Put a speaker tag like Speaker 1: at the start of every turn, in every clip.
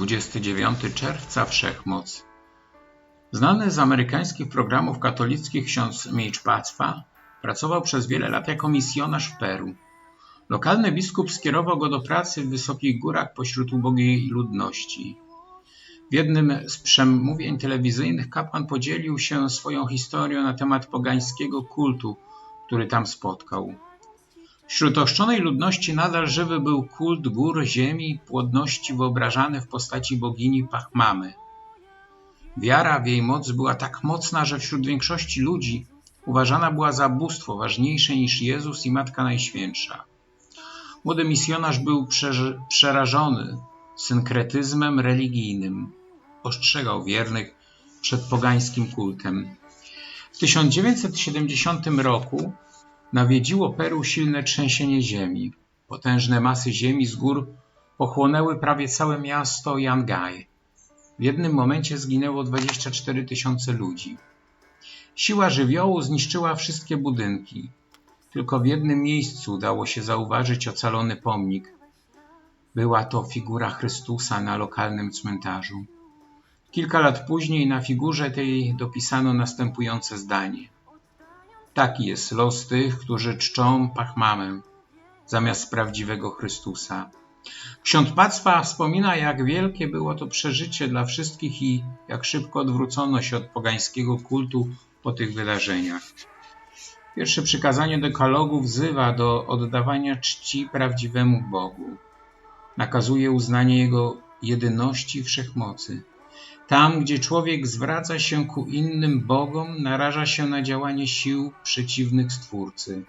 Speaker 1: 29 czerwca Wszechmoc. Znany z amerykańskich programów katolickich ksiądz Mitch Pacwa pracował przez wiele lat jako misjonarz w Peru. Lokalny biskup skierował go do pracy w wysokich górach pośród ubogiej ludności. W jednym z przemówień telewizyjnych kapłan podzielił się swoją historią na temat pogańskiego kultu, który tam spotkał. Wśród ochrzczonej ludności nadal żywy był kult gór, ziemi, płodności wyobrażany w postaci bogini Pachmamy. Wiara w jej moc była tak mocna, że wśród większości ludzi uważana była za bóstwo ważniejsze niż Jezus i Matka Najświętsza. Młody misjonarz był przerażony synkretyzmem religijnym. Ostrzegał wiernych przed pogańskim kultem. W 1970 roku nawiedziło Peru silne trzęsienie ziemi. Potężne masy ziemi z gór pochłonęły prawie całe miasto Yangay. W jednym momencie zginęło 24 tysiące ludzi. Siła żywiołu zniszczyła wszystkie budynki. Tylko w jednym miejscu udało się zauważyć ocalony pomnik. Była to figura Chrystusa na lokalnym cmentarzu. Kilka lat później na figurze tej dopisano następujące zdanie. Taki jest los tych, którzy czczą Pachmamę zamiast prawdziwego Chrystusa. Ksiądz Pacwa wspomina, jak wielkie było to przeżycie dla wszystkich i jak szybko odwrócono się od pogańskiego kultu po tych wydarzeniach. Pierwsze przykazanie dekalogu wzywa do oddawania czci prawdziwemu Bogu. Nakazuje uznanie Jego jedyności wszechmocy. Tam, gdzie człowiek zwraca się ku innym bogom, naraża się na działanie sił przeciwnych Stwórcy.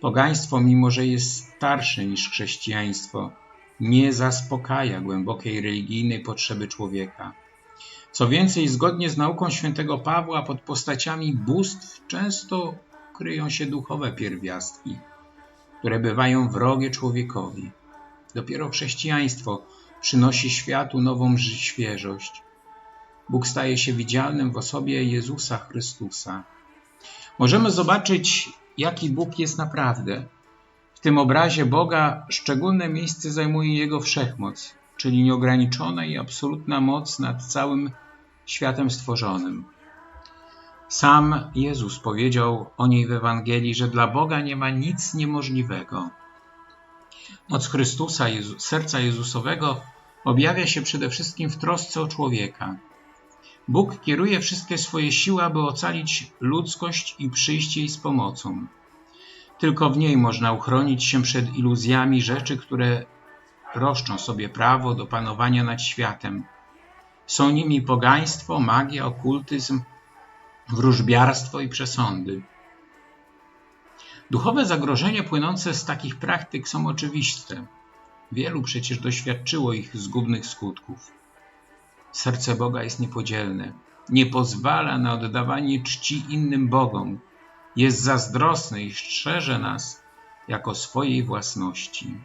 Speaker 1: Pogaństwo, mimo że jest starsze niż chrześcijaństwo, nie zaspokaja głębokiej religijnej potrzeby człowieka. Co więcej, zgodnie z nauką świętego Pawła, pod postaciami bóstw często kryją się duchowe pierwiastki, które bywają wrogie człowiekowi. Dopiero chrześcijaństwo przynosi światu nową świeżość. Bóg staje się widzialnym w osobie Jezusa Chrystusa. Możemy zobaczyć, jaki Bóg jest naprawdę. W tym obrazie Boga szczególne miejsce zajmuje Jego wszechmoc, czyli nieograniczona i absolutna moc nad całym światem stworzonym. Sam Jezus powiedział o niej w Ewangelii, że dla Boga nie ma nic niemożliwego. Moc Chrystusa, Jezu, serca Jezusowego objawia się przede wszystkim w trosce o człowieka. Bóg kieruje wszystkie swoje siły, aby ocalić ludzkość i przyjść jej z pomocą. Tylko w niej można uchronić się przed iluzjami rzeczy, które roszczą sobie prawo do panowania nad światem. Są nimi pogaństwo, magia, okultyzm, wróżbiarstwo i przesądy. Duchowe zagrożenia płynące z takich praktyk są oczywiste. Wielu przecież doświadczyło ich zgubnych skutków. Serce Boga jest niepodzielne. Nie pozwala na oddawanie czci innym Bogom. Jest zazdrosny i strzeże nas jako swojej własności.